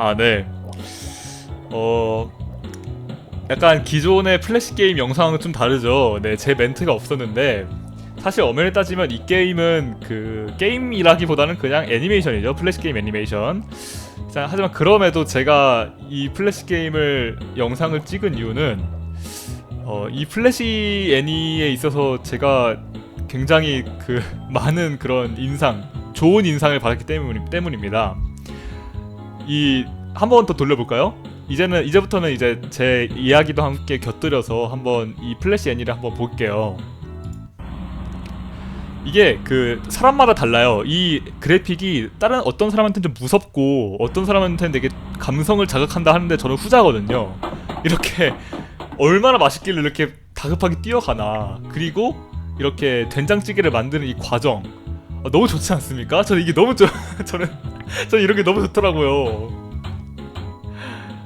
아, 네. 어, 약간 기존의 플래시 게임 영상은 좀 다르죠. 네, 제 멘트가 없었는데 사실 엄연히 따지면 이 게임은 그 게임이라기보다는 그냥 애니메이션이죠. 플래시 게임 애니메이션. 자, 하지만 그럼에도 제가 이 플래시 게임을 영상을 찍은 이유는 어, 이 플래시 애니에 있어서 제가 굉장히 그 많은 그런 인상, 좋은 인상을 받았기 때문, 때문입니다. 이 한 번 더 돌려볼까요? 이제는 이제부터는 이제 제 이야기도 함께 곁들여서 한번 이 플래시 애니를 한번 볼게요. 이게 그 사람마다 달라요. 이 그래픽이 다른 어떤 사람한테는 좀 무섭고 어떤 사람한테는 되게 감성을 자극한다 하는데 저는 후자거든요. 이렇게 얼마나 맛있길래 이렇게 다급하게 뛰어가나. 그리고 이렇게 된장찌개를 만드는 이 과정 어, 너무 좋지 않습니까? 저는 이게 너무 좋 저는 저는 이런 게 너무 좋더라고요.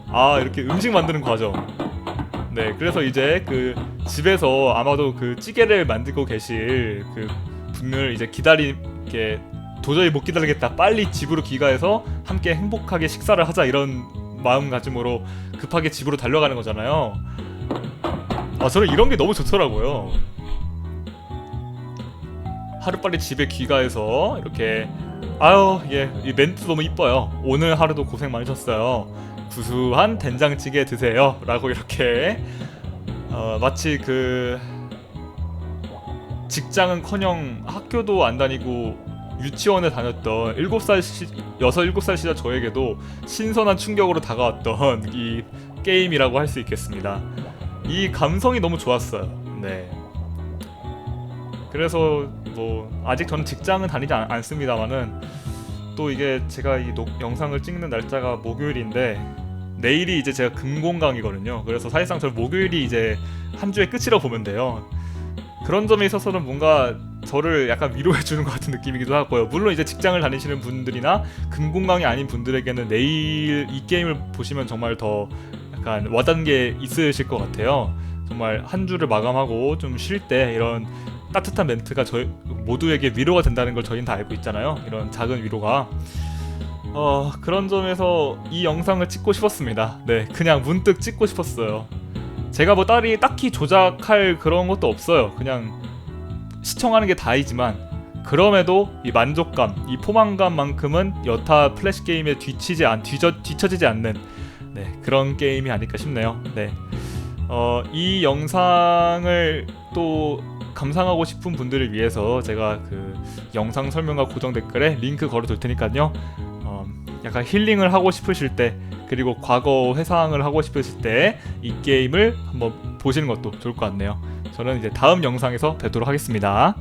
아 이렇게 음식 만드는 과정. 네, 그래서 이제 그 집에서 아마도 그 찌개를 만들고 계실 그 분을 이제 기다리게 도저히 못 기다리겠다. 빨리 집으로 귀가해서 함께 행복하게 식사를 하자 이런 마음가짐으로 급하게 집으로 달려가는 거잖아요. 아 저는 이런 게 너무 좋더라고요. 하루빨리 집에 귀가해서 이렇게 아유 예 이 멘트 너무 이뻐요. 오늘 하루도 고생 많으셨어요. 구수한 된장찌개 드세요 라고 이렇게 어, 마치 그 직장은커녕 학교도 안 다니고 유치원에 다녔던 7살 시, 6, 7살 시절 저에게도 신선한 충격으로 다가왔던 이 게임이라고 할 수 있겠습니다. 이 감성이 너무 좋았어요. 네. 그래서 뭐 아직 저는 직장은 다니지 않, 않습니다만은 또 이게 제가 이 녹- 영상을 찍는 날짜가 목요일인데 내일이 이제 제가 금공강이거든요. 그래서 사실상 저 목요일이 이제 한 주의 끝이라고 보면 돼요. 그런 점에 있어서는 뭔가 저를 약간 위로해 주는 것 같은 느낌이기도 하고요. 물론 이제 직장을 다니시는 분들이나 금공강이 아닌 분들에게는 내일 이 게임을 보시면 정말 더 약간 와닿는 게 있으실 것 같아요. 정말 한 주를 마감하고 좀 쉴 때 이런 따뜻한 멘트가 저희 모두에게 위로가 된다는 걸 저희는 다 알고 있잖아요. 이런 작은 위로가. 어, 그런 점에서 이 영상을 찍고 싶었습니다. 네, 그냥 문득 찍고 싶었어요. 제가 뭐 딸이 딱히 조작할 그런 것도 없어요. 그냥 시청하는 게 다이지만 그럼에도 이 만족감, 이 포만감만큼은 여타 플래시 게임에 뒤치지 않, 뒤져, 뒤처지지 않는 네, 그런 게임이 아닐까 싶네요. 네. 어, 이 영상을 또 감상하고 싶은 분들을 위해서 제가 그 영상 설명과 고정 댓글에 링크 걸어둘 테니까요. 어, 약간 힐링을 하고 싶으실 때 그리고 과거 회상을 하고 싶으실 때 이 게임을 한번 보시는 것도 좋을 것 같네요. 저는 이제 다음 영상에서 뵙도록 하겠습니다.